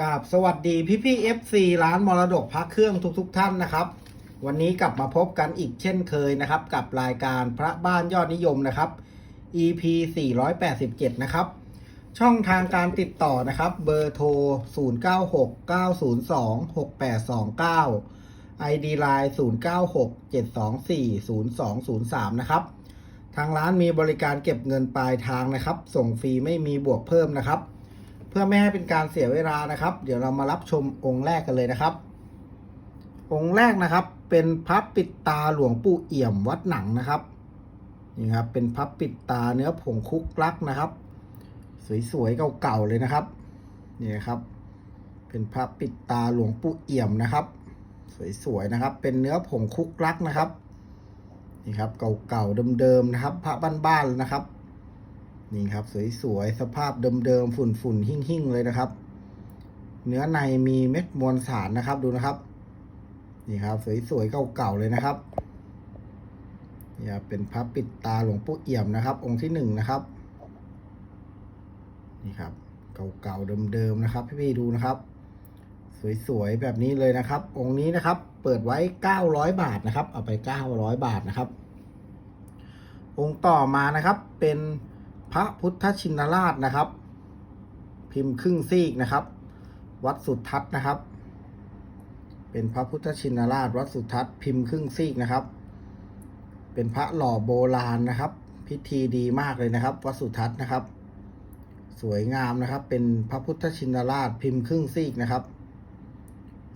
กราบสวัสดีพี่พี่เอฟซีร้านมรดกพักเครื่องทุกๆทท่านนะครับ วันนี้กลับมาพบกันอีกเช่นเคยนะครับ กับรายการพระบ้านยอดนิยมนะครับ EP 487 นะครับ ช่องทางการติดต่อนะครับ เบอร์โทร 0969026829 ID Line 0967240203 นะครับ ทางร้านมีบริการเก็บเงินปลายทางนะครับ ส่งฟรีไม่มีบวกเพิ่มนะครับ เพื่อไม่ให้เป็นการเสียเวลานะครับ เดี๋ยวเรามารับชมองค์แรกกันเลยนะครับ องค์แรกนะครับ เป็นพับปิดตาหลวงปู่เอี่ยมวัดหนังนะครับนี่ครับเป็นพับปิดตาเนื้อผงคุกลักนะครับ สวยๆเก่าๆเลยนะครับนี่ครับ เป็นพับปิดตาหลวงปู่เอี่ยมนะครับ สวยๆนะครับ เป็นเนื้อผงคุกลักนะครับนี่ครับเก่าๆเดิมๆนะครับ พระบ้านๆนะครับ นี่ครับ สวยๆ สภาพเดิมๆ ฝุ่นๆ หิ่งๆ เลยนะครับ เนื้อในมีเม็ดมวลสารนะครับดูนะครับ นี่ครับ สวยๆ เก่าๆ เลยนะครับนี่ครับเป็นพระปิดตาหลวงปู่เอี่ยมนะครับ องค์ที่หนึ่งนะครับ นี่ครับ เก่าๆ เดิมๆ นะครับ พี่ๆ ดูนะครับ สวยๆ แบบนี้เลยนะครับ องค์นี้นะครับ เปิดไว้900บาทนะครับ เอาไป900บาทนะครับ องค์ต่อมานะครับ เป็น พระพุทธชินราชนะครับ พิมพ์ครึ่งซีกนะครับ วัดสุทัศน์นะครับ เป็นพระพุทธชินราช วัดสุทัศน์พิมพ์ครึ่งซีกนะครับ เป็นพระหล่อโบราณนะครับ พิธีดีมากเลยนะครับ วัดสุทัศน์นะครับ สวยงามนะครับ เป็นพระพุทธชินราชพิมพ์ครึ่งซีกนะครับ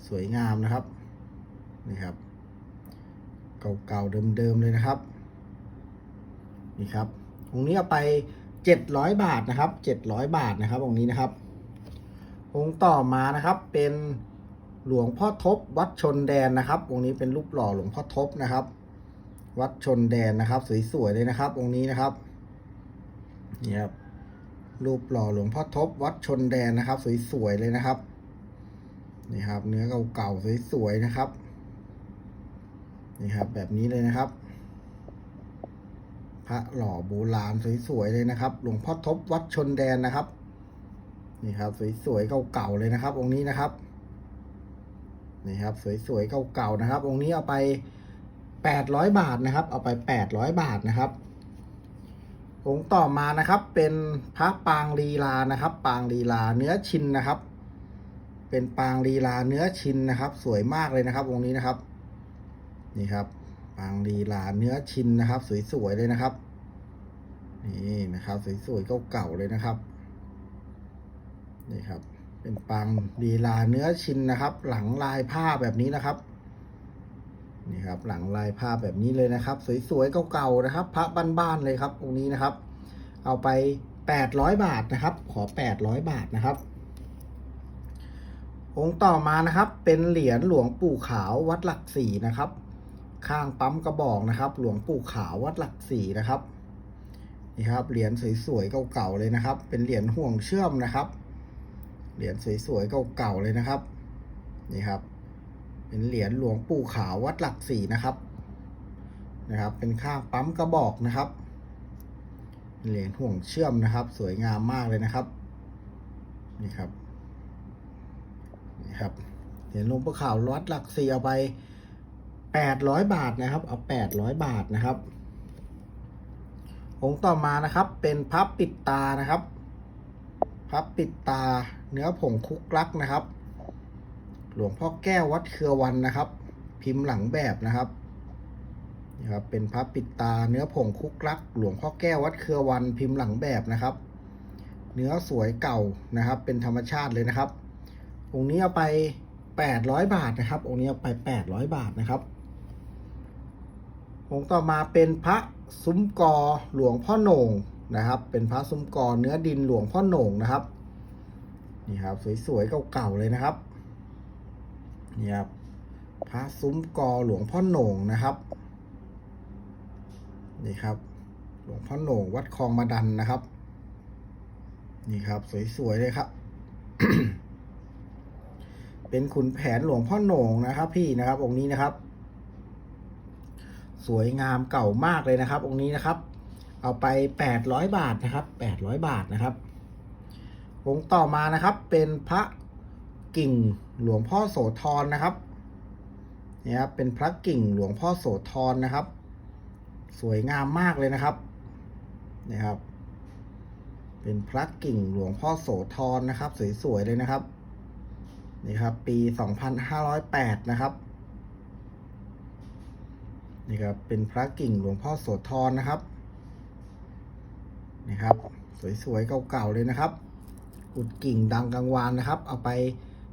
สวยงามนะครับนี่ครับ เก่าๆเดิมๆเลยนะครับ นี่ครับองค์นี้เอาไป เจ็ดร้อยบาทนะครับเจ็ดร้อยบาทนะครับองค์นี้นะครับ องค์ต่อมานะครับเป็นหลวงพ่อทบวัดชนแดนนะครับ องค์นี้เป็นรูปหล่อหลวงพ่อทบนะครับ วัดชนแดนนะครับ สวยๆเลยนะครับ องค์นี้นะครับนี่ครับรูปหล่อหลวงพ่อทบวัดชนแดนนะครับ สวยๆเลยนะครับนี่ครับ เนื้อเก่าๆสวยๆนะครับนี่ครับ แบบนี้เลยนะครับ พระหล่อโบราณสวยๆเลยนะครับ หลวงพ่อทบวัดชนแดนนะครับ นี่ครับ สวยๆเก่าๆเลยนะครับ องค์นี้นะครับ นี่ครับ สวยๆเก่าๆนะครับ องค์นี้เอาไปแปดร้อยบาทนะครับ เอาไปแปดร้อยบาทนะครับองค์ต่อมานะครับ เป็นพระปางลีลานะครับ ปางลีลาเนื้อชินนะครับ เป็นปางลีลาเนื้อชินนะครับ สวยมากเลยนะครับองค์นี้นะครับ นี่ครับ ปางลีลาเนื้อชินนะครับ สวยๆเลยนะครับ นี่นะครับ สวยๆเก่าๆเลยนะครับนี่ครับ เป็นปางลีลาเนื้อชินนะครับ หลังลายผ้าแบบนี้นะครับนี่ครับ หลังลายผ้าแบบนี้เลยนะครับ สวยๆเก่าๆนะครับ พระบ้านๆเลยครับองค์นี้นะครับ เอาไปแปดร้อยบาทนะครับ ขอแปดร้อยบาทนะครับองค์ต่อมานะครับ เป็นเหรียญหลวงปู่ขาววัดหลักสี่นะครับ ข้างปั๊มกระบอกนะครับ หลวงปู่ขาววัดหลักสี่นะครับนี่ครับเหรียญสวยๆเก่าๆเลยนะครับ เป็นเหรียญห่วงเชื่อมนะครับ เหรียญสวยๆเก่าๆเลยนะครับนี่ครับ เป็นเหรียญหลวงปู่ขาววัดหลักสี่นะครับนะครับ เป็นข้างปั๊มกระบอกนะครับ เหรียญห่วงเชื่อมนะครับ สวยงามมากเลยนะครับนี่ครับนี่ครับเหรียญหลวงปู่ขาววัดหลักสี่เอาไป แปดร้อยบาทนะครับ เอาแปดร้อยบาทนะครับ องค์ต่อมานะครับ เป็นพับปิดตานะครับ พับปิดตา เนื้อผงคุกลักนะครับ หลวงพ่อแก้ววัดเครือวันนะครับ พิมพ์หลังแบบนะครับนี่ครับ เป็นพับปิดตา เนื้อผงคุกลัก หลวงพ่อแก้ววัดเครือวันพิมพ์หลังแบบนะครับ เนื้อสวยเก่านะครับ เป็นธรรมชาติเลยนะครับ องค์นี้เอาไปแปดร้อยบาทนะครับ องค์นี้เอาไปแปดร้อยบาทนะครับ องค์ต่อมาเป็นพระซุ้มกอหลวงพ่อโหน่งนะครับ เป็นพระซุ้มกอเนื้อดินหลวงพ่อโหน่งนะครับนี่ครับสวยๆเก่าๆเลยนะครับนี่ครับพระซุ้มกอหลวงพ่อโหน่งนะครับนี่ครับ หลวงพ่อโหน่งวัดคลองมาดันนะครับ นี่ครับสวยๆเลยครับ เป็นขุนแผนหลวงพ่อโหน่งนะครับ พี่นะครับองค์นี้นะครับ สวยงามเก่ามากเลยนะครับ องค์นี้นะครับ เอาไปแปดร้อยบาทนะครับแปดร้อยบาทนะครับองค์ต่อมานะครับเป็นพระกิ่งหลวงพ่อโสธรนะครับเนี่ยครับเป็นพระกิ่งหลวงพ่อโสธรนะครับ สวยงามมากเลยนะครับนี่ครับ เป็นพระกิ่งหลวงพ่อโสธรนะครับ สวยๆเลยนะครับนี่ครับ ปี 2508 นะครับ นี่ครับเป็นพระกิ่งหลวงพ่อโสธรนะครับนี่ครับ สวยๆเก่าๆเลยนะครับ อุดกิ่งดังกังวานนะครับ เอาไป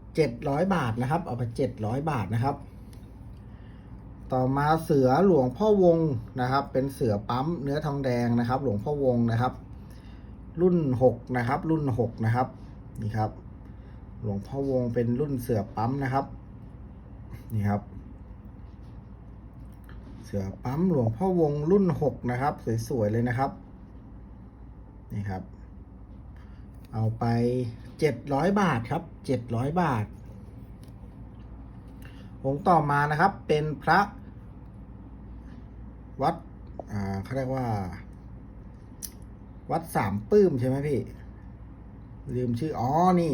700บาทนะครับ เอาไป700บาทนะครับ ต่อมาเสือหลวงพ่อวงนะครับ เป็นเสือปั๊มเนื้อทองแดงนะครับ หลวงพ่อวงนะครับ รุ่นหกนะครับ รุ่นหกนะครับนี่ครับ หลวงพ่อวงเป็นรุ่นเสือปั๊มนะครับนี่ครับ สือปั๊มหลวงพ่อวงรุ่นหกนะครับ สวย ๆ เลยนะครับ นี่ครับ เอาไปเจ็ดร้อยบาทครับเจ็ดร้อยบาท องค์ต่อมานะครับเป็นพระวัด อ่าเขาเรียกว่า วัดสามปื้มใช่ไหมพี่ ลืมชื่อ อ๋อ นี่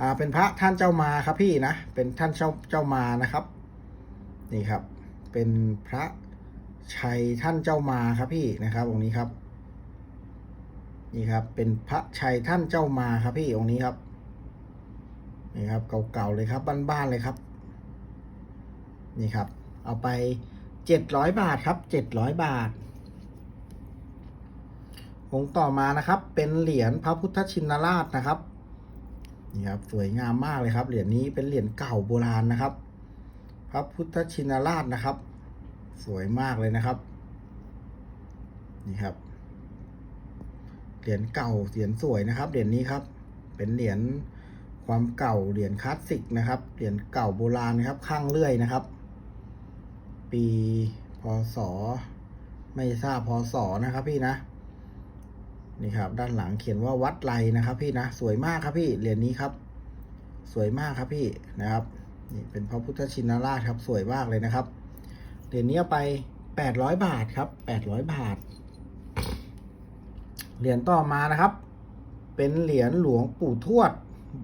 อ่า เป็นพระท่านเจ้ามาครับพี่นะ เป็นท่านเจ้าเจ้ามานะครับ นี่ครับ เป็นพระชัยท่านเจ้ามาครับพี่นะครับองค์นี้ครับนี่ครับ เป็นพระชัยท่านเจ้ามาครับพี่องค์นี้ครับนี่ครับเก่าๆเลยครับบ้านๆเลยครับ นี่ครับ เอาไปเจ็ดร้อยบาทครับเจ็ดร้อยบาทองค์ต่อมานะครับ เป็นเหรียญพระพุทธชินราชนะครับนี่ครับสวยงามมากเลยครับ เหรียญนี้เป็นเหรียญเก่าโบราณนะครับ พระพุทธชินราชนะครับ สวยมากเลยนะครับ นี่ครับ เหรียญเก่าเหรียญสวยนะครับเหรียญนี้ครับ เป็นเหรียญความเก่าเหรียญคลาสสิกนะครับเหรียญเก่าโบราณนะครับข้างเลื่อยนะครับ ปีพศไม่ทราบพศนะครับพี่นะนี่ครับ ด้านหลังเขียนว่าวัดไรนะครับ พี่นะสวยมากครับพี่เหรียญนี้ครับ สวยมากครับพี่นะครับ นี่เป็นพระพุทธชินราชครับสวยมากเลยนะครับเหรียญนี้ไปแปดร้อยบาทครับแปดร้อยบาท เหรียญต่อมานะครับ เป็นเหรียญหลวงปู่ทวด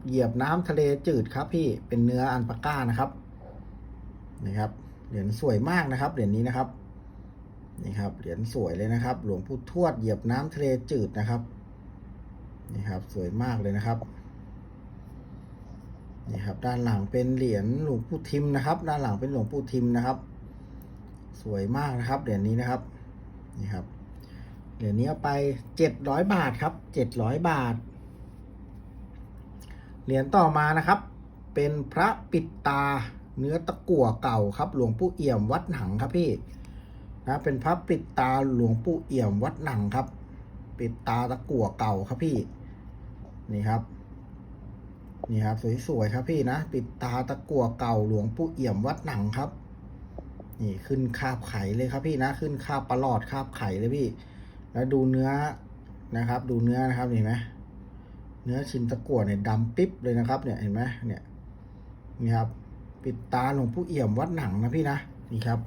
เหยียบน้ำทะเลจืดครับพี่เป็นเนื้ออันปาก้านะครับนี่ครับ เหรียญสวยมากนะครับ เหรียญนี้นะครับนี่ครับเหรียญสวยเลยนะครับ หลวงปู่ทวดเหยียบน้ำทะเลจืดนะครับนี่ครับ สวยมากเลยนะครับ นี่ครับ ด้านหลังเป็นเหรียญหลวงปู่ทิมนะครับ ด้านหลังเป็นหลวงปู่ทิมนะครับ สวยมากนะครับเหรียญนี้นะครับนี่ครับเหรียญนี้เอาไปเจ็ดร้อยบาทครับเจ็ดร้อยบาทเหรียญต่อมานะครับ เป็นพระปิดตาเนื้อตะกั่วเก่าครับ หลวงปู่เอี่ยมวัดหนังครับพี่นะเป็นพระปิดตาหลวงปู่เอี่ยมวัดหนังครับ ปิดตาตะกั่วเก่าครับพี่ นี่ครับ นี่ครับ สวยๆครับพี่นะ ปิดตาตะกั่วเก่าหลวงปู่เอี่ยมวัดหนังครับ นี่ขึ้นคาบไข่เลยครับพี่นะ ขึ้นคาบปลอดคาบไข่เลยพี่ แล้วดูเนื้อนะครับ ดูเนื้อนะครับเห็นไหมเนื้อชิ้นตะกั่วเนี่ยดำปิ๊บเลยนะครับ เนี่ยเห็นไหมเนี่ยนี่ครับ ปิดตาหลวงปู่เอี่ยมวัดหนังนะพี่นะนี่ครับ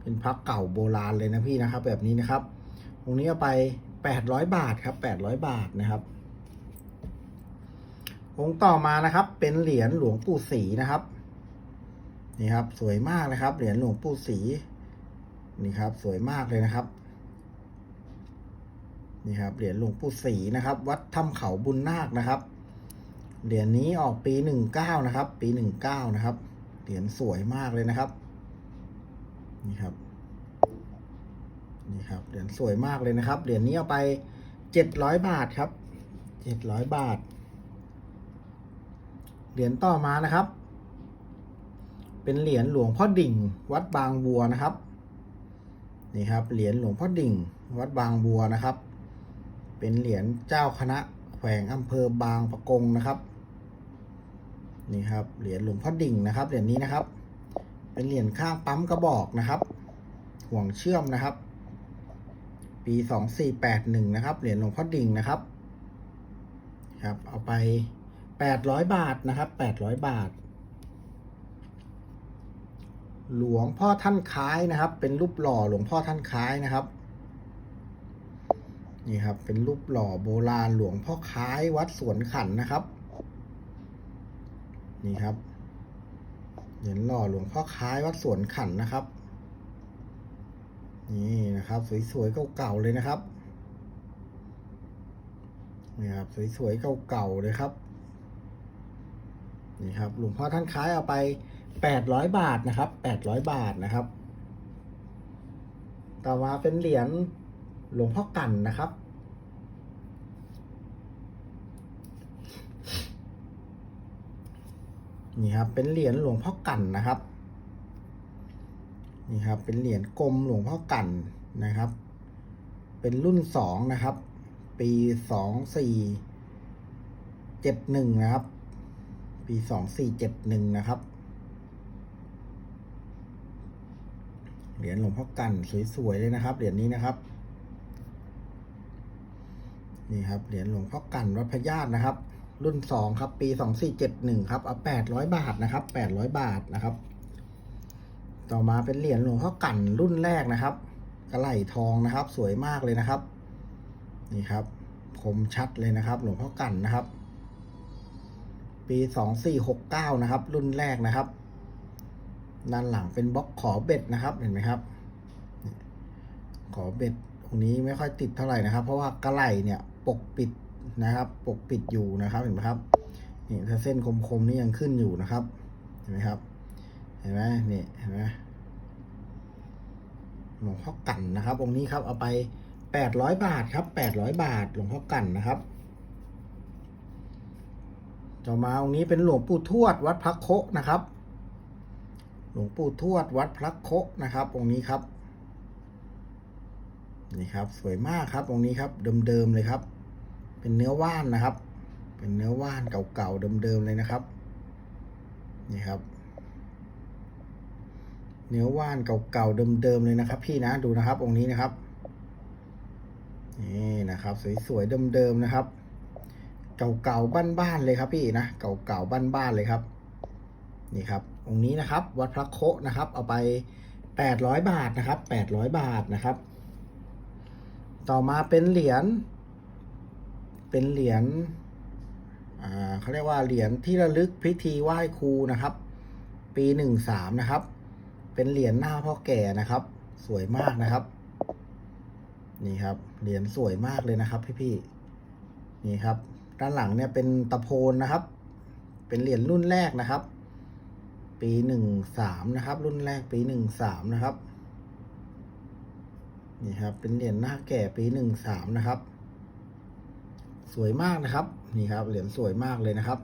เป็นพระเก่าโบราณเลยนะพี่นะครับ แบบนี้นะครับตรงนี้เอาไปแปดร้อยบาทครับแปดร้อยบาทนะครับ องค์ต่อมานะครับ เป็นเหรียญหลวงปู่ศรีนะครับ นี่ครับ สวยมากนะครับ เหรียญหลวงปู่ศรีนี่ครับ สวยมากเลยนะครับ นี่ครับเหรียญหลวงปู่ศรีนะครับ วัดถ้ำเขาบุญนาคนะครับเหรียญนี้ออกปีหนึ่งเก้านะครับ ปีหนึ่งเก้านะครับ เหรียญสวยมากเลยนะครับ นี่ครับ นี่ครับ เหรียญสวยมากเลยนะครับ เหรียญนี้เอาไปเจ็ดร้อยบาทครับ เจ็ดร้อยบาท เหรียญต่อมานะครับ เป็นเหรียญหลวงพ่อดิ่ง วัดบางบัวนะครับ นี่ครับ เหรียญหลวงพ่อดิ่ง วัดบางบัวนะครับ เป็นเหรียญเจ้าคณะแขวงอำเภอบางปะกงนะครับ นี่ครับ เหรียญหลวงพ่อดิ่งนะครับ เหรียญนี้นะครับ เป็นเหรียญข้างปั๊มกระบอกนะครับ ห่วงเชื่อมนะครับ ปีสองสี่แปดหนึ่งนะครับ เหรียญหลวงพ่อดิ่งนะครับ ครับ เอาไป แปดร้อยบาทนะครับแปดร้อยบาท หลวงพ่อท่านคล้ายนะครับ เป็นรูปหล่อหลวงพ่อท่านคล้ายนะครับ นี่ครับ เป็นรูปหล่อโบราณหลวงพ่อคล้ายวัดสวนขันนะครับ นี่ครับเหรียญหล่อหลวงพ่อคล้ายวัดสวนขันนะครับ นี่นะครับ สวยๆเก่าๆเลยนะครับนี่ครับสวยๆเก่าๆเลยครับ นี่ครับหลวงพ่อท่านคล้ายเอาไปแปดร้อยบาทนะครับแปดร้อยบาทนะครับ ต่อมาเป็นเหรียญหลวงพ่อกันนะครับ นี่ครับเป็นเหรียญหลวงพ่อกันนะครับ นี่ครับเป็นเหรียญกลมหลวงพ่อกันนะครับ เป็นรุ่นสองนะครับ ปีสองสี่เจ็ดหนึ่งนะครับ ปีสองสี่เจ็ดหนึ่งนะครับ เหรียญหลวงพ่อกันสวยๆเลยนะครับ เหรียญนี้นะครับ นี่ครับ เหรียญหลวงพ่อกันวัดพญาตนะครับ รุ่นสองครับ ปีสองสี่เจ็ดหนึ่งครับ เอาแปดร้อยบาทนะครับแปดร้อยบาทนะครับ ต่อมาเป็นเหรียญหลวงพ่อกันรุ่นแรกนะครับกระไหล่ทองนะครับ สวยมากเลยนะครับ นี่ครับ คมชัดเลยนะครับ หลวงพ่อกันนะครับ ปีสองสี่หกเก้านะครับ รุ่นแรกนะครับด้านหลังเป็นบล็อกขอเบ็ดนะครับเห็นไหมครับ ขอเบ็ดตรงนี้ไม่ค่อยติดเท่าไหร่นะครับ เพราะว่ากระไหลเนี่ยปกปิดนะครับ ปกปิดอยู่นะครับเห็นไหมครับนี่ถ้าเส้นคมๆนี่ยังขึ้นอยู่นะครับ เห็นไหมครับ เห็นไหมนี่เห็นไหมหลวงพ่อกันนะครับองค์นี้ครับเอาไปแปดร้อยบาทครับแปดร้อยบาทหลวงพ่อกันนะครับ ต่อมาองค์นี้เป็นหลวงปู่ทวดวัดพระโคะนะครับ หลวงปู่ทวดวัดพระโคะนะครับองค์นี้ครับ นี่ครับสวยมากครับองค์นี้ครับ เดิมๆเลยครับ เป็นเนื้อว่านนะครับ เป็นเนื้อว่านเก่าๆเดิมๆเลยนะครับ นี่ครับ เนื้อว่านเก่าๆเดิมๆเลยนะครับ พี่นะดูนะครับองค์นี้นะครับนี่นะครับ สวยๆเดิมๆนะครับ เก่าๆบ้านๆเลยครับพี่นะเก่าๆบ้านๆเลยครับนี่ครับองค์นี้นะครับวัดพระโคะนะครับ เอาไปแปดร้อยบาทนะครับแปดร้อยบาทนะครับ ต่อมาเป็นเหรียญเป็นเหรียญเขาเรียกว่าเหรียญที่ระลึกพิธีไหว้ครูนะครับ ปีหนึ่งสามนะครับ เป็นเหรียญหน้าพ่อแก่นะครับ สวยมากนะครับ นี่ครับเหรียญสวยมากเลยนะครับ พี่ๆนี่ครับ ด้านหลังเนี่ยเป็นตะโพนนะครับ เป็นเหรียญรุ่นแรกนะครับ ปีหนึ่งสามนะครับ รุ่นแรกปีหนึ่งสามนะครับนี่ครับ เป็นเหรียญหน้าแก่ปีหนึ่งสามนะครับ สวยมากนะครับ นี่ครับ เหรียญสวยมากเลยนะครับ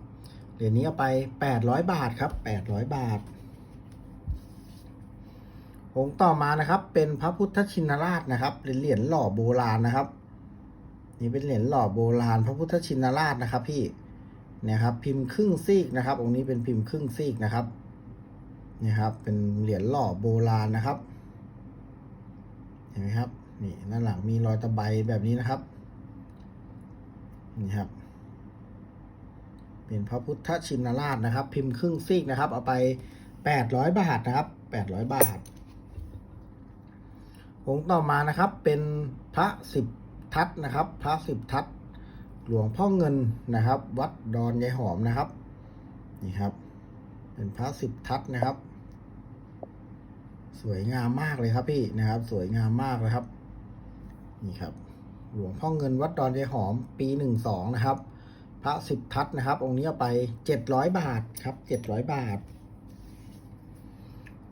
เหรียญนี้เอาไปแปดร้อยบาทครับแปดร้อยบาทองค์ต่อมานะครับ เป็นพระพุทธชินราชนะครับเป็นเหรียญหล่อโบราณนะครับ นี่เป็นเหรียญหล่อโบราณ พระพุทธชินราชนะครับ พี่เนี่ยครับ พิมพ์ครึ่งซีกนะครับ องค์นี้เป็นพิมพ์ครึ่งซีกนะครับนี่ครับ เป็นเหรียญหล่อโบราณนะครับ เห็นไหมครับ นี่ด้านหลังมีรอยตะไบแบบนี้นะครับ นี่ครับ เป็นพระพุทธชินราชนะครับ พิมพ์ครึ่งซีกนะครับ เอาไปแปดร้อยบาทนะครับแปดร้อยบาทองค์ต่อมานะครับ เป็นพระสิบ ทัศนะครับ พระสิบทัศหลวงพ่อเงินนะครับ วัดดอนยายหอมนะครับ นี่ครับ เป็นพระสิบทัศนะครับ สวยงามมากเลยครับพี่นะครับ สวยงามมากเลยครับ นี่ครับ หลวงพ่อเงินวัดดอนยายหอม ปีหนึ่งสองนะครับ พระสิบทัศน์นะครับ องค์นี้เอาไปเจ็ดร้อยบาทครับเจ็ดร้อยบาท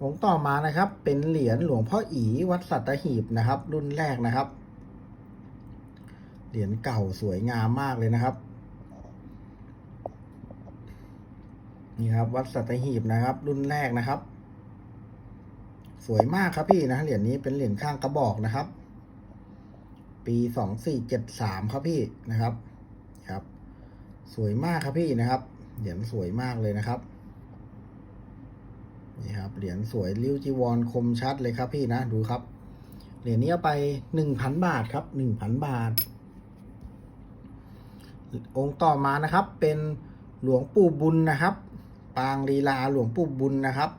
องค์ต่อมานะครับ เป็นเหรียญหลวงพ่ออีวัดสัตหีบนะครับ รุ่นแรกนะครับ เหรียญเก่าสวยงามมากเลยนะครับ นี่ครับ วัดสัตหีบนะครับ รุ่นแรกนะครับ สวยมากครับพี่นะเหรียญนี้เป็นเหรียญข้างกระบอกนะครับ ปีสองสี่เจ็ดสามครับพี่นะครับ ครับ สวยมากครับพี่นะครับเหรียญสวยมากเลยนะครับนี่ครับเหรียญสวยริ้วจีวรคมชัดเลยครับพี่นะดูครับ เหรียญนี้เอาไปหนึ่งพันบาทครับหนึ่งพันบาท องค์ต่อมานะครับ เป็นหลวงปู่บุญนะครับ ปางลีลาหลวงปู่บุญนะครับ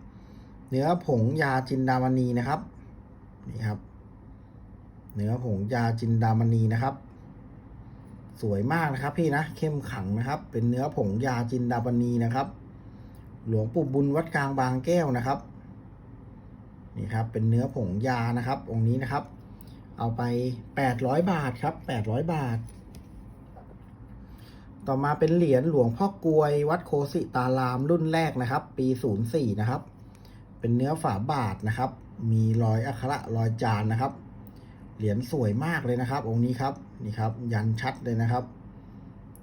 เนื้อผงยาจินดามณีนะครับนี่ครับ เนื้อผงยาจินดามณีนะครับ สวยมากนะครับ พี่นะเข้มขังนะครับ เป็นเนื้อผงยาจินดามณีนะครับ หลวงปู่บุญวัดกลางบางแก้วนะครับนี่ครับ เป็นเนื้อผงยานะครับ องค์นี้นะครับ เอาไปแปดร้อยบาทครับแปดร้อยบาท ต่อมาเป็นเหรียญหลวงพ่อกลวย วัดโคสิตารามรุ่นแรกนะครับ ปีศูนย์สี่นะครับ เป็นเนื้อฝาบาทนะครับ มีรอยอักขระรอยจานนะครับ เหรียญสวยมากเลยนะครับ องค์นี้ครับนี่ครับ ยันชัดเลยนะครับ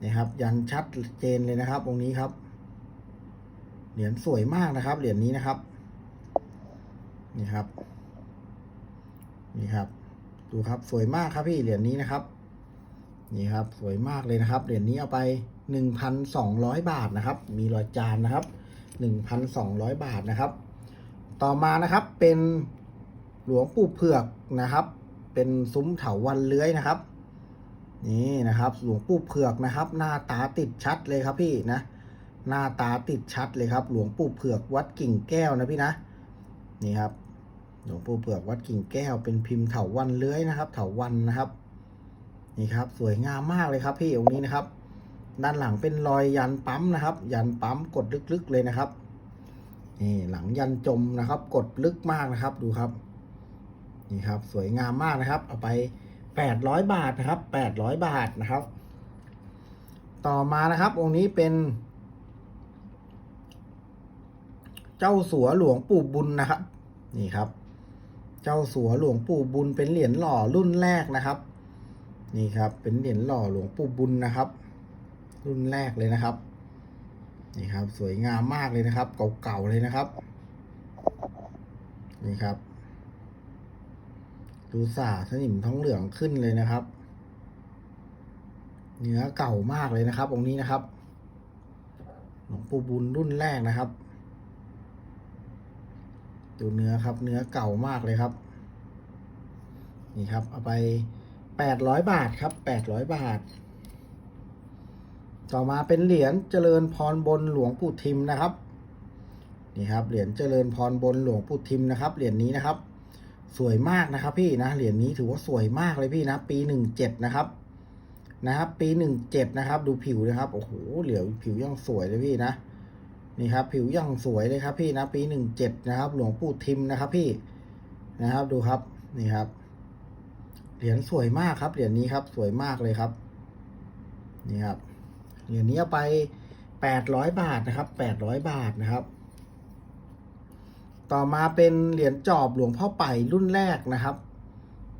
นี่ครับ ยันชัดเจนเลยนะครับ องค์นี้ครับ เหรียญสวยมากนะครับ เหรียญนี้นะครับนี่ครับนี่ครับ ดูครับสวยมากครับพี่เหรียญนี้นะครับ นี่ครับสวยมากเลยนะครับเหรียญนี้เอาไปหนึ่งพันสองร้อยบาทนะครับ มีรอยจานนะครับหนึ่งพันสองร้อยบาทนะครับ ต่อมานะครับเป็นหลวงปู่เผือกนะครับ เป็นซุ้มเถาวันเลื้อยนะครับ นี่นะครับ หลวงปู่เผือกนะครับ หน้าตาติดชัดเลยครับพี่นะ หน้าตาติดชัดเลยครับ หลวงปู่เผือกวัดกิ่งแก้วนะพี่นะนี่ครับหลวงปู่เผือกวัดกิ่งแก้วเป็นพิมพ์เถาวันเลื้อยนะครับ เถาวันนะครับ นี่ครับ สวยงามมากเลยครับพี่องค์นี้นะครับ ด้านหลังเป็นรอยยันปั๊มนะครับ ยันปั๊มกดลึกๆเลยนะครับนี่หลังยันจมนะครับ กดลึกมากนะครับดูครับ นี่ครับ สวยงามมากนะครับ เอาไปแปดร้อยบาทนะครับแปดร้อยบาทนะครับ ต่อมานะครับ องค์นี้เป็น เจ้าสัวหลวงปู่บุญนะครับ นี่ครับ เจ้าสัวหลวงปู่บุญเป็นเหรียญหล่อรุ่นแรกนะครับ นี่ครับ เป็นเหรียญหล่อหลวงปู่บุญนะครับ รุ่นแรกเลยนะครับ นี่ครับ สวยงามมากเลยนะครับ เก่าๆเลยนะครับ นี่ครับดูสาสนิมท้องเหลืองขึ้นเลยนะครับ เนื้อเก่ามากเลยนะครับองค์นี้นะครับหลวงปู่บุญรุ่นแรกนะครับ ดูเนื้อครับ เนื้อเก่ามากเลยครับ นี่ครับ เอาไป แปดร้อยบาทครับแปดร้อยบาท ต่อมาเป็นเหรียญเจริญพรบนหลวงปู่ทิมนะครับนี่ครับเหรียญเจริญพรบนหลวงปู่ทิมนะครับเหรียญนี้นะครับ สวยมากนะครับ พี่นะเหรียญนี้ถือว่าสวยมากเลยพี่นะ ปีหนึ่งเจ็ดนะครับนะครับ ปีหนึ่งเจ็ดนะครับ ดูผิวนะครับโอ้โหเหลียวผิวยังสวยเลยพี่นะนี่ครับ ผิวยังสวยเลยครับ พี่นะ ปีหนึ่งเจ็ดนะครับ หลวงปู่ทิมนะครับ พี่นะครับดูครับนี่ครับ เหรียญสวยมากครับ เหรียญนี้ครับ สวยมากเลยครับ นี่ครับ เหรียญนี้เอาไปแปดร้อยบาทนะครับแปดร้อยบาทนะครับ ต่อมาเป็นเหรียญจอบหลวงพ่อไป่รุ่นแรกนะครับ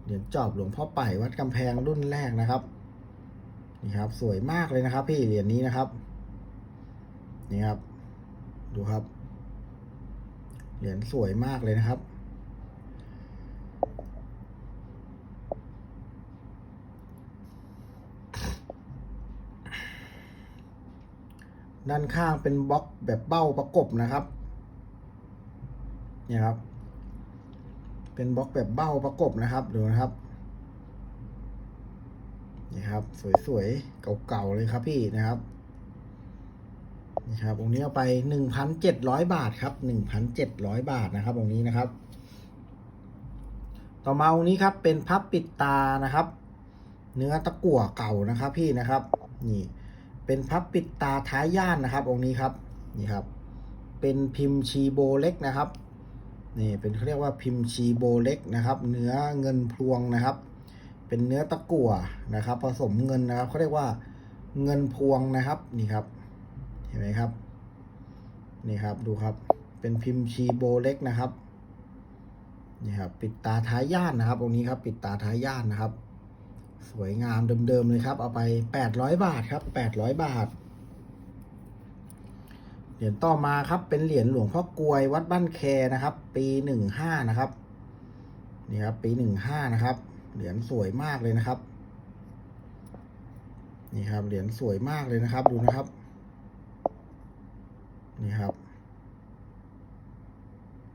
เหรียญจอบหลวงพ่อไป่วัดกำแพงรุ่นแรกนะครับ นี่ครับ สวยมากเลยนะครับ พี่เหรียญนี้นะครับ นี่ครับ ดูครับ เหรียญสวยมากเลยนะครับ ด้านข้างเป็นบล็อกแบบเบ้าประกบนะครับ เนี่ยครับ เป็นบล็อกแบบเบ้าประกบนะครับดูนะครับนี่ครับ สวยๆเก่าๆเลยครับพี่นะครับนี่ครับองค์นี้เอาไปหนึ่งพันเจ็ดร้อยบาทครับหนึ่งพันเจ็ดร้อยบาทนะครับองค์นี้นะครับ ต่อมาองค์นี้ครับ เป็นพับปิดตานะครับ เนื้อตะกั่วเก่านะครับพี่นะครับ นี่ เป็นพับปิดตาท้ายย่านนะครับ องค์นี้ครับนี่ครับ เป็นพิมพ์ชีโบเล็กนะครับนี่เป็นเขาเรียกว่าพิมพ์ชีโบเล็กนะครับ เนื้อเงินพลวงนะครับ เป็นเนื้อตะกั่วนะครับ ผสมเงินนะครับเขาเรียกว่าเงินพวงนะครับนี่ครับ เห็นไหมครับนี่ครับดูครับ เป็นพิมพ์ชีโบเล็กนะครับนี่ครับ ปิดตาท้ายย่านนะครับองนี้ครับ ปิดตาท้ายย่านนะครับ สวยงามเดิมๆเลยครับ เอาไปแปดร้อยบาทครับแปดร้อยบาท เหรียญต่อมาครับ เป็นเหรียญหลวงพ่อกลวยวัดบ้านแคนะครับ ปีหนึ่งห้านะครับ นี่ครับ ปีหนึ่งห้านะครับ เหรียญสวยมากเลยนะครับ นี่ครับ เหรียญสวยมากเลยนะครับ ดูนะครับ นี่ครับ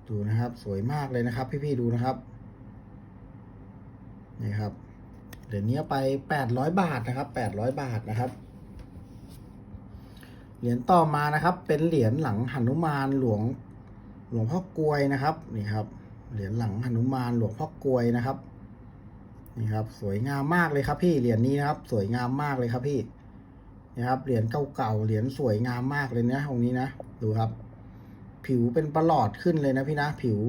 ดูนะครับ สวยมากเลยนะครับ พี่ๆ ดูนะครับ นี่ครับ เหรียญนี้ไปแปดร้อยบาทนะครับแปดร้อยบาทนะครับ เหรียญต่อมานะครับ เป็นเหรียญหลังหนุมานหลวงหลวงพ่อกลวยนะครับนี่ครับ เหรียญหลังหนุมานหลวงพ่อกลวยนะครับนี่ครับ สวยงามมากเลยครับพี่เหรียญนี้นะครับ สวยงามมากเลยครับพี่นี่ครับเหรียญเก่าๆเหรียญสวยงามมากเลยนะองค์นี้นะดูครับ ผิวเป็นประหลอดขึ้นเลยนะพี่นะ ผิว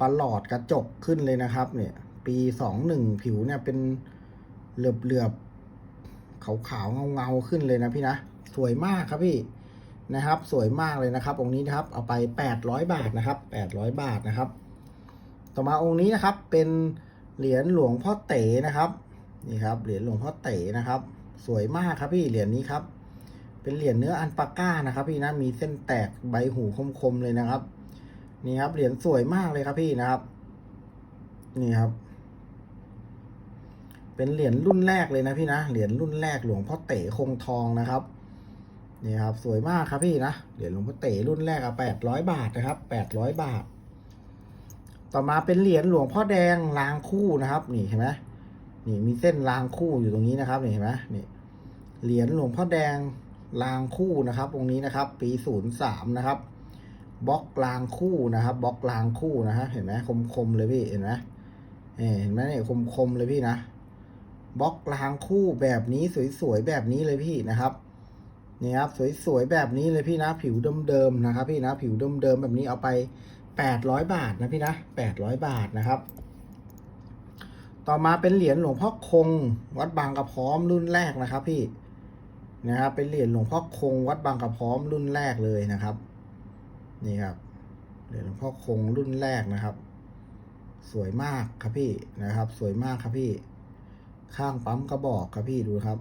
ประหลอดกระจกขึ้นเลยนะครับ เนี่ย ปีสองหนึ่งผิวเนี่ยเป็นเหลือบเหลือบขาวขาวเงาเงาๆขึ้นเลยนะพี่นะ สวยมากครับพี่นะครับ สวยมากเลยนะครับ องค์นี้นะครับ เอาไปแปดร้อยบาทนะครับแปดร้อยบาทนะครับ ต่อมาองค์นี้นะครับ เป็นเหรียญหลวงพ่อเต๋นะครับนี่ครับ เหรียญหลวงพ่อเต๋นะครับ สวยมากครับพี่เหรียญนี้ครับ เป็นเหรียญเนื้ออันปาก้านะครับ พี่นะมีเส้นแตกใบหูคมๆเลยนะครับ นี่ครับเหรียญสวยมากเลยครับพี่นะครับ นี่ครับ เป็นเหรียญรุ่นแรกเลยนะพี่นะ เหรียญรุ่นแรกหลวงพ่อเต๋คงทองนะครับนี่ครับ สวยมากครับพี่นะ เหรียญหลวงพ่อเต๋รุ่นแรกอะแปดร้อยบาทนะครับแปดร้อยบาท ต่อมาเป็นเหรียญหลวงพ่อแดงรางคู่นะครับ นี่เห็นไหมนี่มีเส้นรางคู่อยู่ตรงนี้นะครับนี่เห็นไหมนี่เหรียญหลวงพ่อแดงรางคู่นะครับองนี้นะครับ ปีศูนย์สามนะครับบล็อกรางคู่นะครับบล็อกรางคู่นะฮะเห็นไหมคมคมๆเลยพี่เห็นไหมเอ่เห็นไหมเนี่ยคมคมๆเลยพี่นะ บล็อกรางคู่แบบนี้สวยๆแบบนี้เลยพี่นะครับนี่ครับสวยๆแบบนี้เลยพี่นะผิวเดิมๆนะครับ พี่นะผิวเดิมๆแบบนี้เอาไปแปดร้อยบาทนะพี่นะแปดร้อยบาทนะครับ ต่อมาเป็นเหรียญหลวงพ่อคง วัดบางกระพร้อมรุ่นแรกนะครับ พี่นะครับเป็นเหรียญหลวงพ่อคง วัดบางกระพร้อมรุ่นแรกเลยนะครับ นี่ครับเหรียญหลวงพ่อคงรุ่นแรกนะครับ สวยมากครับพี่นะครับ สวยมากครับพี่ ข้างปั๊มกระบอกครับพี่ดูครับ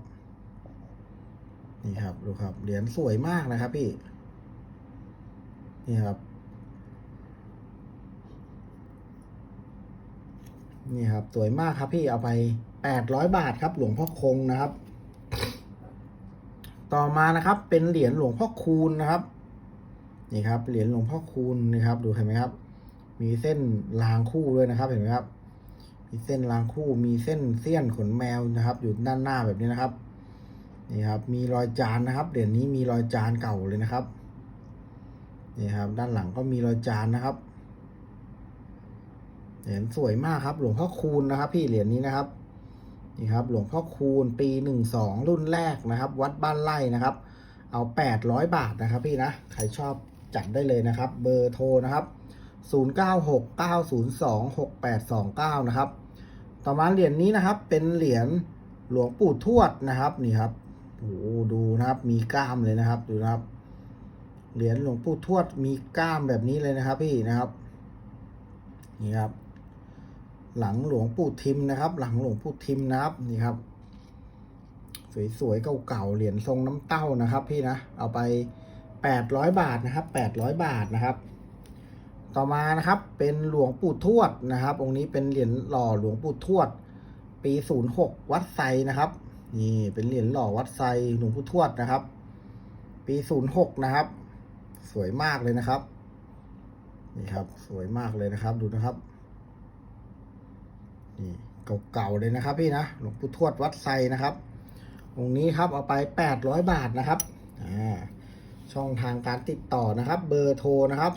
นี่ครับดูครับ เหรียญสวยมากนะครับพี่ นี่ครับ นี่ครับ สวยมากครับพี่เอาไปแปดร้อยบาทครับ หลวงพ่อคงนะครับ ต่อมานะครับ เป็นเหรียญหลวงพ่อคูณนะครับ นี่ครับ เหรียญหลวงพ่อคูณนะครับ ดูเห็นไหมครับ มีเส้นรางคู่ด้วยนะครับ เห็นไหมครับ มีเส้นรางคู่มีเส้นเสี้ยนขนแมวนะครับ อยู่ด้านหน้าแบบนี้นะครับนี่ครับ มีรอยจานนะครับเหรียญนี้มีรอยจานเก่าเลยนะครับนี่ครับ ด้านหลังก็มีรอยจานนะครับเหรียญสวยมากครับ หลวงพ่อคูณนะครับ พี่เหรียญนี้นะครับนี่ครับ หลวงพ่อคูณปีหนึ่งสองรุ่นแรกนะครับ วัดบ้านไร่นะครับ เอาแปดร้อยบาทนะครับ พี่นะใครชอบจัดได้เลยนะครับ เบอร์โทรนะครับ ศูนย์เก้าหกเก้าศูนย์สองหกแปดสองเก้านะครับต่อมาเหรียญนี้นะครับเป็นเหรียญหลวงปู่ทวดนะครับนี่ครับโอ้ดูนะครับมีกล้ามเลยนะครับดูนะครับ เหรียญหลวงปู่ทวดมีกล้ามแบบนี้เลยนะครับ พี่นะครับนี่ครับ หลังหลวงปู่ทิมนะครับ หลังหลวงปู่ทิมนะครับนี่ครับ สวยๆเก่าๆเหรียญทรงน้ำเต้านะครับ พี่นะเอาไปแปดร้อยบาทนะครับแปดร้อยบาทนะครับ ต่อมานะครับเป็นหลวงปู่ทวดนะครับ องค์นี้เป็นเหรียญหล่อหลวงปู่ทวด ปีศูนย์หกวัดไซนะครับ นี่เป็นเหรียญหล่อวัดไซหลวงปู่ทวดนะครับ ปีศูนย์หกนะครับ สวยมากเลยนะครับ นี่ครับ สวยมากเลยนะครับ ดูนะครับ นี่เก่าๆเลยนะครับ พี่นะหลวงปู่ทวดวัดไซนะครับ องค์นี้ครับเอาไป800บาทนะครับ อ่า ช่องทางการติดต่อนะครับ เบอร์โทรนะครับ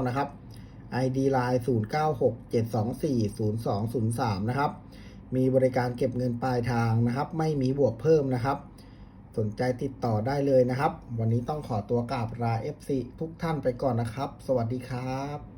0969026829 นะครับ ID Line 0967240203 นะครับ มีบริการเก็บเงินปลายทางนะครับ ไม่มีบวกเพิ่มนะครับ สนใจติดต่อได้เลยนะครับ วันนี้ต้องขอตัวกราบลา FC ทุกท่านไปก่อนนะครับ สวัสดีครับ